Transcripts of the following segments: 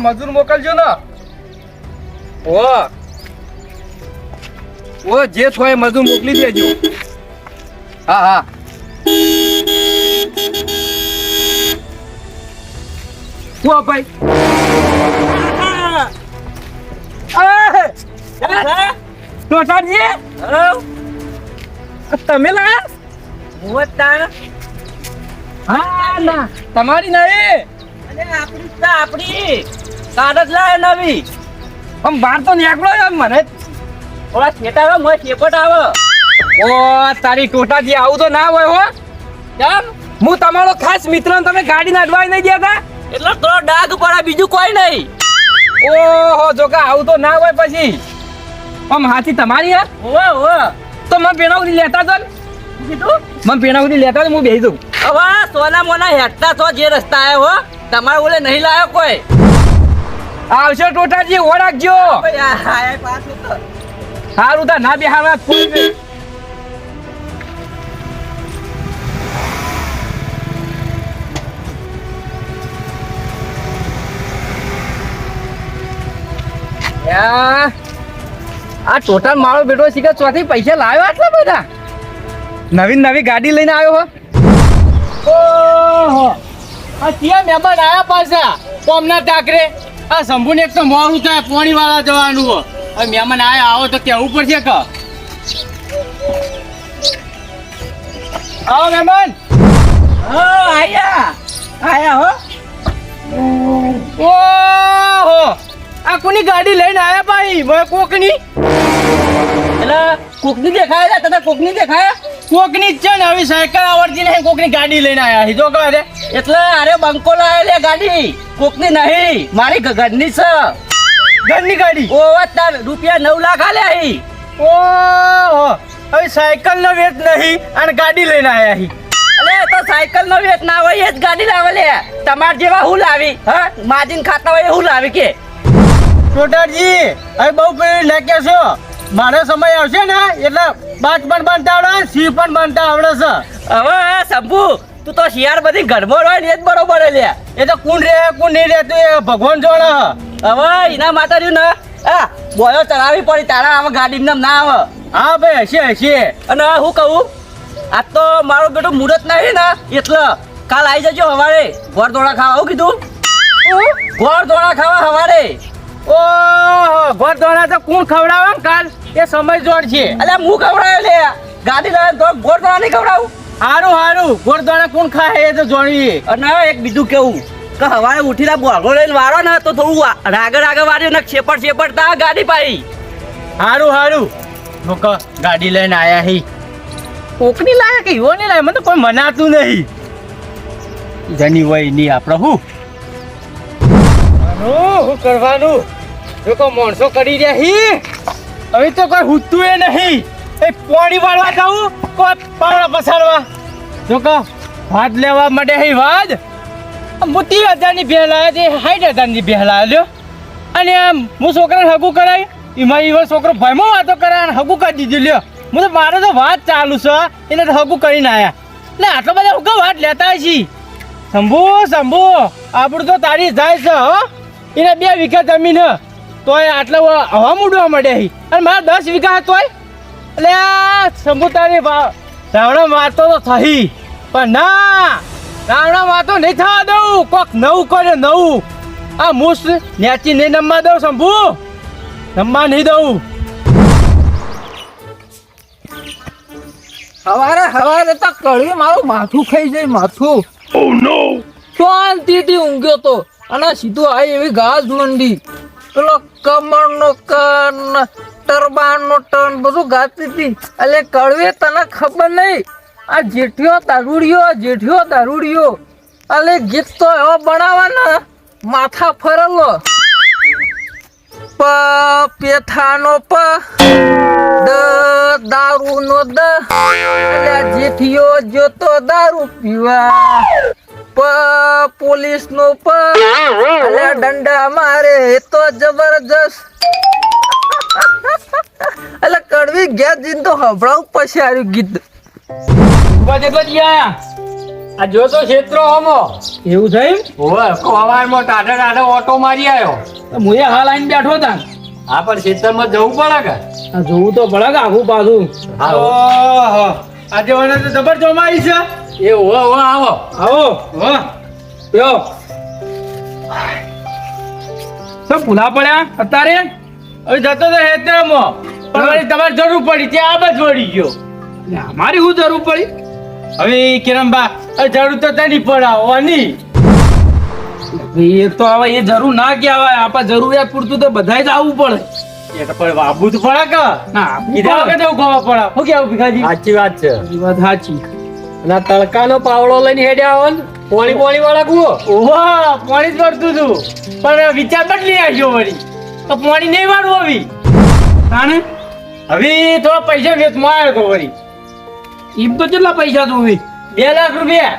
આપણે મજૂર મોકલજો ને. ઓ. ઓ જે એ મજૂર મોકલી દેજો. હા હા. શું ભાઈ. ટોટાજી તમે લાયા? હા ના. તમારી નહીં. આપણી. કાગજ લાવે નવી. આમ બાર તો નીકળો એમ મને. થોડા છેટા આવે મને ચેપટ આવે. ઓ તારી ટોટાજી આવું તો ના હોય હો. કેમ? હું તમારો ખાસ મિત્ર તમે ગાડી ના અડવાઈ નહીં દેતા? એટલે તો ડાઘ પડે બીજું કોઈ નહીં. ઓહો જો કે આવું તો ના હોય પછી. આમ હાથી તમારી હે? હોવે હોવે. તો મને પેણાવડી લેતા તો. કીધું? મને પેણાવડી લેતા તો હું બેસી દઉં હવે સોના મોના હેઠતા તો જે રસ્તા આવ્યો હો તમારે ઓલે નહીં લાવ્યો કોઈ. આવશે ટોટાજી, ઓળખજો. સારું તા, ના બેહાડવા કોઈ આ ટોટલ મારો બેટો શીખે ચોથી પૈસા લાવ્યો આટલા બધા? નવી નવી ગાડી લઈને આવ્યો હો. ઓહો, આ ત્યાં મહેમાન આયા પાછા કોમના ટાકરે આ શંભુને એક તો મોડું થાય પોણી વાળા જવાનું હો હવે મહેમાન આયા આવો તો કેવું પડશે કે. આવો મહેમાન. હા આયા. આયા હો. ઓહો. આ કોની ગાડી લઈને આયા ભાઈ? મોય કોકની? એટલે કોકની દેખાય છે? તને કોકની દેખાય? કોકની જ છે ને હવે સાયકલ આવડતી નહીં કોકની ગાડી લઈને આયા હી જો કહે એટલે અરે બંકો લાવે લે ગાડી. કોકની નહીં મારી ઘરની છે. ઘરની ગાડી? ઓ તાર રૂપિયા નવ લાખ આલે અહીં ઓ હવે સાયકલ નો વેચ નહીં અને ગાડી લઈને આયા હી. અલે તો સાયકલ નો વેચ ના હોય એ જ ગાડી લાવે લે. તમાર જેવા હું લાવી હા? માજીન ખાતા હોય હું લાવી કે? ટોટરજી હવે બહુ પેલી લેકે છો. મારો સમય આવશે ને? એટલે બાજ પણ બનતા આવડે સિંહ પણ બનતા આવડે છે. હવે શંભુ તું તો શિયાળ બધી ગરબડ હોય ને એ જ બરોબર હે લે. એ તો કોણ રે કોણ નહીં રહેતું એ ભગવાન જોડે. હવે એના માટે રહ્યું ને હા બોયો ચડાવી પડી તારા આવા ગાડી નામ ના આવે. હા ભાઈ હશે હશે. અને હું કહું આ તો મારું બેટું મુહૂર્ત નહીં ને એટલે કાલ આવી જજો હવારે. ગોળ દોડા ખાવા આવું કીધું? ઘોર દોડા ખાવા હવારે. ઓહો ઘર ધોળા તો કોણ ખવડાવે ને કાલ? એ સમય જોડ છે. અલે હું ખવડાવે લે ગાડી લાવે તો ઘર ધોળા નહીં ખવડાવું? હારું હારું. ઘર ધોળા કોણ ખાય એ તો જોડી અને એક બીજું કેવું કે હવારે ઉઠીને બોગો લઈને વાળો ને તો થોડું રાગે રાગે વાળ્યું ને છેપડ છેપડતા ગાડી પાઈ હારું હારું. લોકો ગાડી લઈને આયા હી. કોકની લાયા કે ઈવો નહીં લાયા? મને તો કોઈ મનાતું નહીં. જની હોયની આપણે હું. હું કરવાનું? કોઈ માણસો કરી રહ્યા હી, હવે તો કોઈ હુતું એ નહીં. એ પાણી વાળવા જાવું કોઈ પાવડા પસારવા જો કો ભાત લેવા માટે હી વાદ મોટી હજારની ભેલા છે સાઠ હજારની ભેળ લ્યો અને હું છોકરાને હગું કરાય, એમાં એવો છોકરો ભયમાં વાતો કરે અને હગું કરી દીધું, લ્યો. હું તો મારે તો વાત ચાલુ છે, એને તો હગું કરીને આવ્યા એટલે આટલો બધા હું વાત લેતા છીએ શંભુ શંભુ આપણું તો તારી જાય છે, હો. એને બે વીઘા જમીન હે. તોય આટલા હવા મૂડવા મળે હી. અને મારા દસ વીઘા તોય? એટલે શંભુ રાવણા વાતો તો થઈ. પણ ના! રાવણા વાતો નહીં થવા દઉં. કોક નવું કરે નવું. આ મૂસ નેચી નહીં નમવા દઉં શંભુ. નમવા નહીં દઉં. સવારે સવારે તો કળી મારું માથું ખાઈ જાય માથું. શાંતિથી ઊંઘ્યો તો. અને સીધું આવી એવી ઘાસ મંડી પેલો કમરનો કન, ટરબાનનો ટન, બધું ગાતી હતી. એટલે કળવે તને ખબર નહીં આ જેઠિયો દારૂડિયો જેઠિયો દારૂડિયો. એટલે ગીત તો એવો બનાવવાના માથા ફરેલો. પ પેથાનો પ, દ, દારૂનો દ. એટલે જેઠિયો જોતો દારૂ પીવા. પ પોલીસનો પ. મારે એ તો જબરજસ્ત. એટલે કડવી ગયા જીન તો હભળાવું પછી આવ્યું ગીત. ઊભા જેટલા જ આયા. આ જો તો ક્ષેત્રો હમો. એવું થયું ઓવે કવારમાં ટાઢે ટાઢે ઓટો મારી આવ્યો મુએ હાલ આવીને બેઠો તા. હા પણ ખેતરમાં જવું પડે કે? આ જોવું તો પડે કે આખું પાછું ઓહો. આજે મને તો જબર જોમાઈ છે. એ ઓવે ઓવે આવો. આવો. હો યો શું ભૂલા પડ્યા અત્યારે? હવે જતો તો હેતરમાં પણ વળી તમારે જરૂર પડી. ત્યાં આ જ વળી ગયો. અમારી શું જરૂર પડી? હવે કિરણબા જરૂર તો તેની પડાવવાની એ તો હવે એ જરૂર ના કહેવાય. આપણે જરૂરિયાત પૂરતું તો બધાય જ આવવું પડે. એ તો પણ વાબુ તો પડે કે? ના પડે. વગર જવું ખબર પડે. શું કેવું ભીખાજી સાચી વાત છે. વાત સાચી. આ તડકાનો પાવડો લઈને હેડ્યા આવો ને પોણી પોણી વાળા કુવો. ઓહો પોણી જ વળતું તું પણ વિચાર બદલી આવ્યો વળી. તો પોણી નહીં વાળવું આવી તાણે? હવે થોડા પૈસા વેચમાં આવ્યો તો વળી. તો કેટલા પૈસા હવે? બે લાખ રૂપિયા.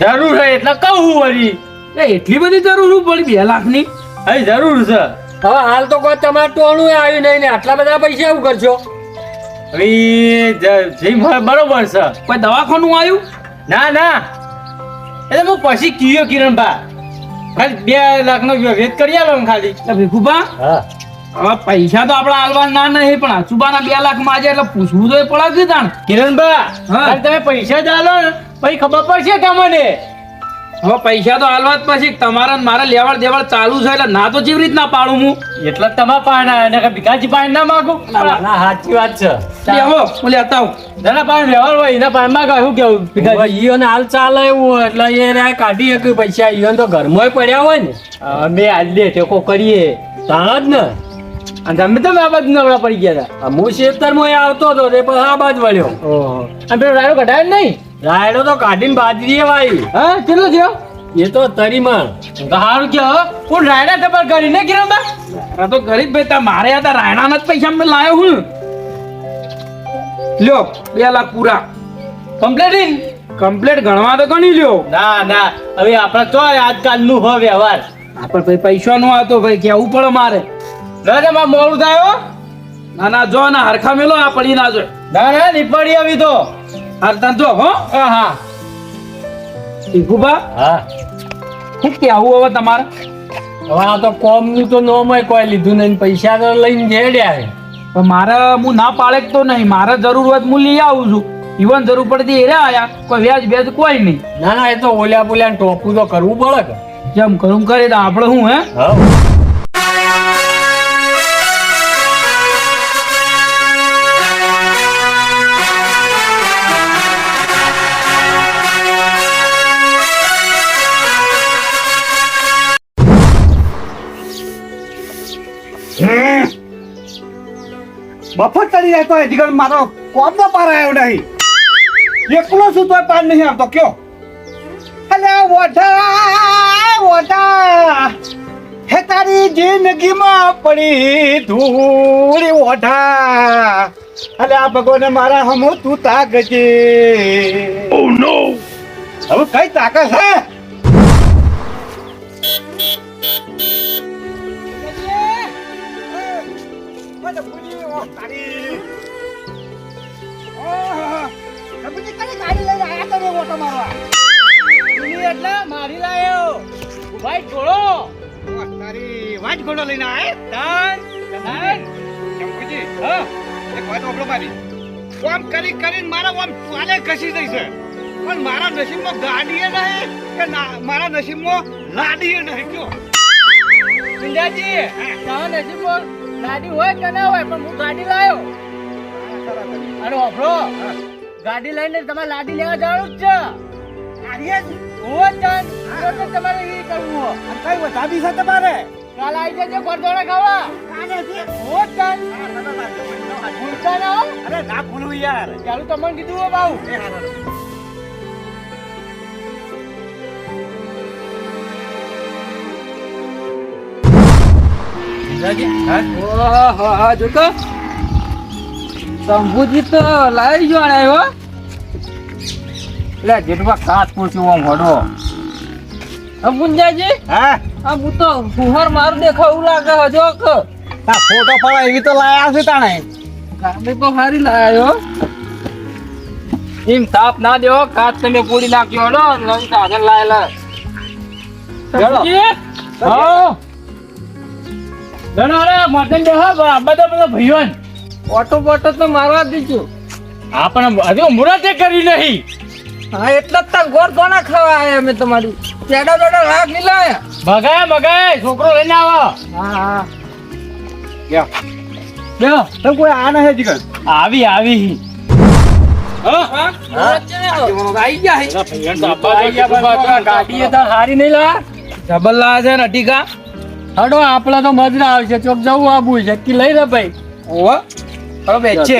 જરૂર છે એટલે કહું વળી. એટલી બધી જરૂર પડી બે લાખની? હવે જરૂર છે. હવે હાલ તો કોઈ તમારે ટોણું આવ્યું નહીં ને આટલા બધા પૈસા એવું કરશો? હવે જીમ હોય બરોબર છે. કોઈ દવાખાનું આવ્યું? ના ના. એટલે હું પછી કીયો કિરણભા. ખાલી બે લાખનો વેચ કરી આલો ખાલી. ભીખુભા હા. હવે પૈસા તો આપણા હાલવા ના નહીં પણ અચુબાના બે લાખમાં આજે એટલે પૂછવું તો પડે કે તાણ કિરણબા હા. તમે પૈસા જ આલો ને પછી ખબર પડશે તમને. હવે પૈસા તો હાલવા જ પછી. તમારા ને મારા લેવડ દેવડ ચાલુ છે એટલે ના તો જેવી રીતના પાડું હું. એટલે તમારા પાડના એને કે ભીખાજી પાડ ના માગો? ના સાચી વાત છે. લેવો હું લેતા આવું. જેના પાડ લેવડ હોય એના પાડમાં શું કેવું? ભીખાજી ઈયોને હાલ ચાલે એવું એટલે એ રે કાઢી એક પૈસા. ઈયો તો ઘરમાં પડ્યા હોય ને. અમે આજ દે ટેકો કરીએ. તાણ જ ને. અને તમે તમે આ બાજુ નવરા પડી ગયા હતા. હું ખેતરમાં એ આવતો હતો તે આ બાજ વળ્યો. અને પેલો રાયો કઢાયો નહીં? રાયડો તો કાઢીને બાજરીએ ભાઈ. હા? કેટલો થયો? એ તો તરીમાં સારું કે હું. રાયડા ટપર કરીને કિરણબા આ તો ગરીબ ભાઈ તા મારે આ રાયણાના જ પૈસા મેં લાયો હું. લ્યો બે લાખ પૂરા. કમ્પ્લેટિંગ કમ્પ્લેટ ગણવા તો ગણી લ્યો. ના ના. હવે આપણે તો આજકાલનું હો વ્યવહાર. આપણે ભાઈ પૈસા નો હતો ભાઈ કેવું પડે મારે. દાદા માં મોડું થાય ના ના જો ના હરખા મેલો આ પડી ના જો ના ના નીપડી આવી તો. હરતા જો હો. હા હા. ભીખુભા હા. શું કેવું હવે તમારે? હવે આ તો કોમનું તો નોમય કોઈ લીધું નહીં. પૈસા તો લઈને જેડ્યા પણ મારે હું ના પાડે જ તો નહીં. મારે જરૂર હોય હું લઈ આવું છું. ઈવન જરૂર પડતી એરે આયા. કોઈ વ્યાજ વ્યાજ કોઈ નહીં. ના ના એ તો ઓલ્યા પોલ્યા ટોપું તો કરવું પડે કે. જેમ કરું કરી તો આપણે શું હે? હા. મફત ચડી જાય તો હજી મારો કોમ નો પાર આવ્યો નહીં. એકલો છું તોય પાર નહીં આવતો. કયો? અલે વોટા વોટા હે તારી જિંદગીમાં પડી ધૂળી ઓઢા અલે આ ભગવાને મારા હમો તું તાગજે. ઓ નો હવે કઈ તાકાત છે મારી લાયો. ભાઈ ઘોડો તારી વાંચ ઘોડો લઈને આયા. દાન દાન જંબુજી હા. એક વાત ઓબળો મારી. ઓમ કરી કરીને મારા ઓમ ચાલે ઘસી દઈ છે. પણ મારા નસીબમાં ગાડીએ નહીં કે મારા નસીબમાં લાડીએ નહીં કયો. સિંધાજી તારા નસીબમાં ગાડી હોય કે ના હોય પણ હું ગાડી લાયો. અરે ઓફરો ગાડી લઈને તમારે લાડી લેવા જવાનું જ છે. ગાડીએ જ. હોવો જ જાન તો તો તમારે એ કરવું અને કઈ વધાવી છે તમારે? કાલ આવી જજો ગોળદોડા ખાવા. કાલે છે? હોવો જ ભૂલતા ના અરે ના ભૂલું યાર. ચાલુ તમને કીધું હો બાઉ. એ હારો. હા. જો શંભુજી તો લાવી આવ્યો એટલે જેટવા કાચ પૂછ્યું આમ હડો અમુંજાજી હા? આ હું તો ફુહાર મારું દેખાવું લાગે હજો કે આ ફોટો પાડવા એવી તો લાયા છે તાણે. કામે તો હારી લાયો એમ તાપ ના દેવો કાચ તમે પૂરી નાખ્યો હડો નવી સાધન લાયેલા. હા. ઘણો રે મટન જો હા બધા બધા ભાઈઓ ઓટો બોટો તો મારવા દીજો આપણે પણ હજુ મુહૂર્તે કરી નહીં. હા એટલે જ ગોળ દોણા ખાવા આયા અમે તમારી? પેડા બેડા રાખ નહીં લાયા મગાય મગાય છોકરો લઈને આવો. હા હા. બેહો. તો કોઈ આ નહીં જીગર આવી આવી. આઈ ગયા ગાડી તો હારી નહીં લા. છે ને અટીકા? હડો આપણા તો મજરા આવશે. ચોક જવું આબુ લઈ લે ભાઈ. ઓવા હવે બેચે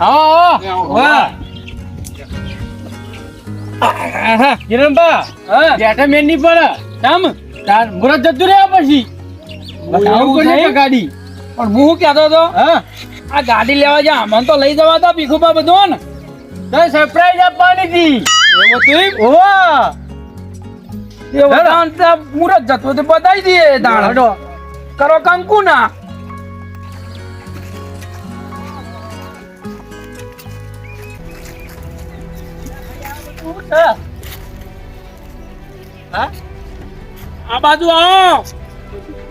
આવો આવો. વાહ. કિરણબા હા. બેઠા મેનની પડે. કેમ તાર મુરત જતું રહ્યા પછી. બતાવું એવું કોને ગાડી? પણ હું કહેતો હતો? હા. આ ગાડી લેવા જા મને તો લઈ જવા તો ભીખુબા બધું ને તો સરપ્રાઈઝ આપવાની હતી. એવું તું ઓવા એ બધાને તો મુરત જતો તો બતાવી દઈએ દાણ હડો. કરો કંકુ ના આ બાજુ આવો.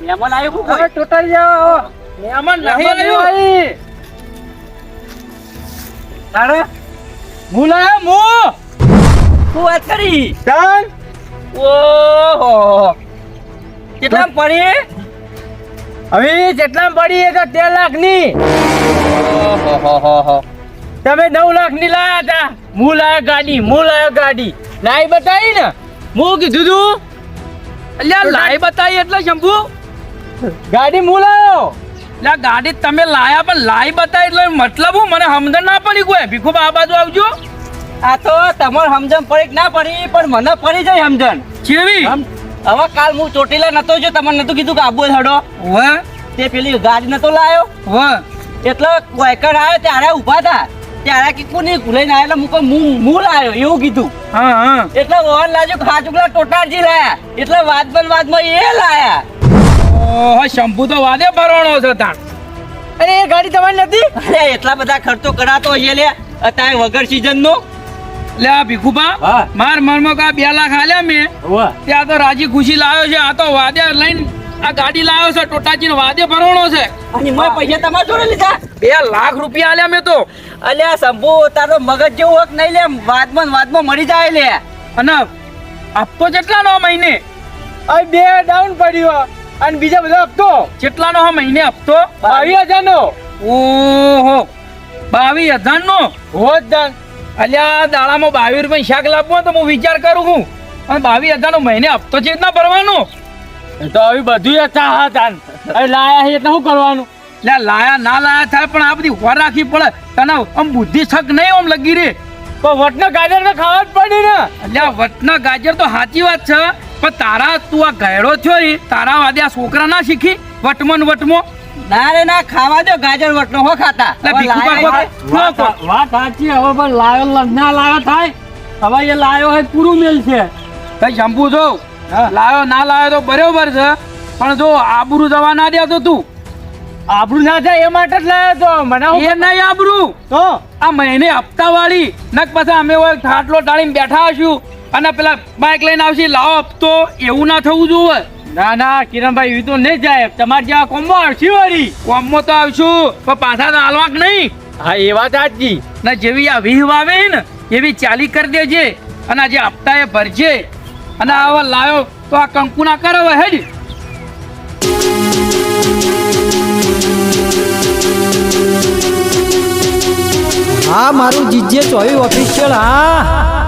મહેમાન આવ્યું હવે ટોટલ જાઓ. મહેમાન નહીં આવ્યું તારે? હું લાયો હું? શું વાત કરી? ચાલ ઓહો. કેટલા પડી? હવે જેટલા પડી એ તો તેર લાખની તમે નવ લાખની લાયા હતા. હું લાયો ગાડી હું લાયો ગાડી. લાઈ બતાવી ને. હું કીધું તું? અલ્યા લાઈ બતાવી એટલે શંભુ. ગાડી હું લાયો. લા ગાડી તમે લાયા પણ લાઈ બતાવી એટલે મતલબ હું મને સમજણ ના પડી કોઈ. ભીખુબા આ બાજુ આવજો. આ તો તમારે સમજણ પડી ના પડી પણ મને પડી જાય સમજણ. કેવી? હવે કાલ હું ચોટીલા નતો જો તમને નતું કીધું કે આબુ હડો. વે તે પેલી ગાડી નતો લાયો. વે એટલે વાયકર આવ્યો ત્યારે ઊભા હતા ત્યારે કે કોની લઈને આવેલા? મુકો હું હું લાયો એવું કીધું. હા હા. એટલે ઓહન લાજો ખાચુકલા ટોટારજી લાયા. એટલે વાત પણ વાતમાં એ લાયા. ઓહો શંભુ તો વાદે ભરવાનો છે તાણ. અરે એ ગાડી તમારી નથી? અરે એટલા બધા ખર્ચો કરાતો હશે લે. અત્યારે વગર સીઝન નો લે આ ભીખુબા. માર મનમાં કા બે લાખ આલ્યા મેં. ત્યાં તો રાજી ખુશી લાવ્યો છે. આ તો વાદે લઈને આ ગાડી લાવ્યો છે ટોટાચી વાદે ભરવાનો છે. અને મેં પૈસા તમારા જોડે લીધા. બે લાખ રૂપિયા આલ્યા મેં તો. અલ્યા શંભુ તારો મગજ જેવું હક નહીં લે વાદમાં ને વાદમાં મરી જાય લે. અને હપ્તો કેટલાનો આ મહિને? હવે બે ડાઉન પડ્યો. અને બીજા બધા હપ્તો? કેટલાનો નો મહિને હપ્તો? બાવીસ હજાર નો ઓહો. બાવીસ હજાર નો હોત દાન અલ્યા દાડામાં બાવીસ રૂપિયા શાક લાવવું તો હું વિચાર કરું છું. અને બાવીસ હજાર નો મહિને હપ્તો છે ના ભરવાનો? તો હવે બધું હતા હા તાન. હવે લાયા છે એટલે શું કરવાનું? લે લાયા ના લાયા થાય પણ આ બધી હોર રાખવી પડે. તને આમ બુદ્ધિ છક નહીં આમ લગી રે તો વટના ગાજર ને ખાવા જ પડી ને. અલ્યા વટના ગાજર તો સાચી વાત છે પણ તારા તું આ ગયડો છો એ તારા વાદે આ છોકરા ના શીખી? વટમો ને વટમો? ના રે ના ખાવા દો ગાજર વટનો હો ખાતા. વાત સાચી હવે પણ લાયો ના લાયો થાય. હવે એ લાયો હોય પૂરું મેલ છે. ભાઈ જંબુ જો લાયો ના લાવ્યો તો બરોબર છે. પણ જો આબરૂ જવા ના દે તો તું. આબરૂ ના જાય એ માટે જ લાવ્યો તો. મને એ નહીં આબરૂ. તો? આ મહિને હપ્તા વાળી નક પછી અમે થાટલો ટાળીને બેઠા હશું. અને પેલા બાઇક લઈને આવશે. લાવો હપ્તો. એવું ના થવું જોઈએ ના ના કિરણભાઈ એવી તો નહીં જાય. તમારે જેવા કોમ્બો આવશે વળી. કોમમાં તો આવશું પણ પાછા તો હાલવાક નહીં. હા એ વાત સાચી. ને જેવી આ વીહ વાવે ને એવી ચાલી કરી દેજે. અને આ જે હપ્તા એ ભરજે. અને આવા લાયો તો આ કંકુ ના કરાવે હેડ. હા, મારું જીજે ચોવી ઓફિશિયલ હા.